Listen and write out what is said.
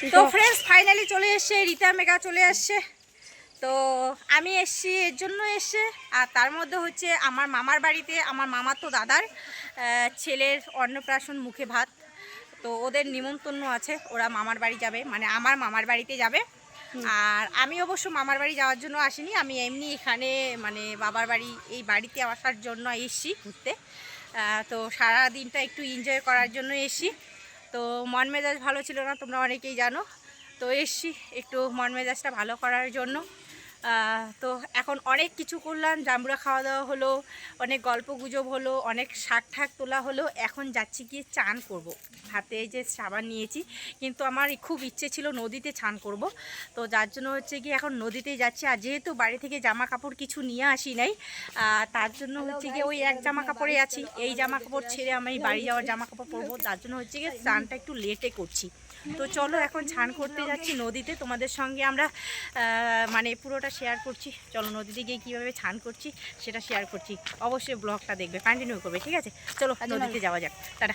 তো friends finally চলে এসছে রীতা মেগা চলে আসছে তো আমি এসছি এর জন্য এসছে আর তার মধ্যে হচ্ছে আমার মামার বাড়িতে আমার মামার তো দাদার ছেলের অন্নপ্রাশন মুখে ভাত। তো ওদের নিমন্ত্রণ আছে ওরা মামার বাড়ি যাবে মানে আমার মামার বাড়িতে যাবে। আর আমি অবশ্য মামার বাড়ি যাওয়ার জন্য আসিনি আমি এমনি এখানে মানে বাবার বাড়ি এই বাড়িতে আসার জন্য এসছি ঘুরতে। তো সারা দিনটা একটু এনজয় করার জন্য এসছি। তো মন মেজাজ ভালো ছিল না, তোমরা অনেকেই জানো। তো এসছি একটু মন মেজাজটা ভালো করার জন্য। তো এখন অনেক কিছু করলাম। জাম্বুরা খাওয়া দাওয়া হলো অনেক গল্প গুজব হলো অনেক শাক ঠাক তোলা হলো। এখন যাচ্ছি গিয়ে চান করব। হাতে এই যে সাবান নিয়েছি কিন্তু আমার খুব ইচ্ছে ছিল নদীতে চান করব। তো যার জন্য হচ্ছে কি এখন নদীতেই যাচ্ছি। আর যেহেতু বাড়ি থেকে জামা কাপড় কিছু নিয়ে আসি নাই তার জন্য হচ্ছে গিয়ে ওই এক জামা কাপড়ে আছি। এই জামা কাপড় ছেড়ে আমি বাড়ি যাওয়ার জামা কাপড় পরবো। তার জন্য হচ্ছে গিয়ে স্নানটা একটু লেটে করছি। তো চলো এখন স্নান করতে যাচ্ছি নদীতে। তোমাদের সঙ্গে আমরা মানে পুরোটা শেয়ার করছি। চলো নদীতে গিয়ে কীভাবে ছান করছি সেটা শেয়ার করছি। অবশ্যই ব্লগটা দেখবে কন্টিনিউ করবে ঠিক আছে? চলো নদীতে যাওয়া যাক। তারা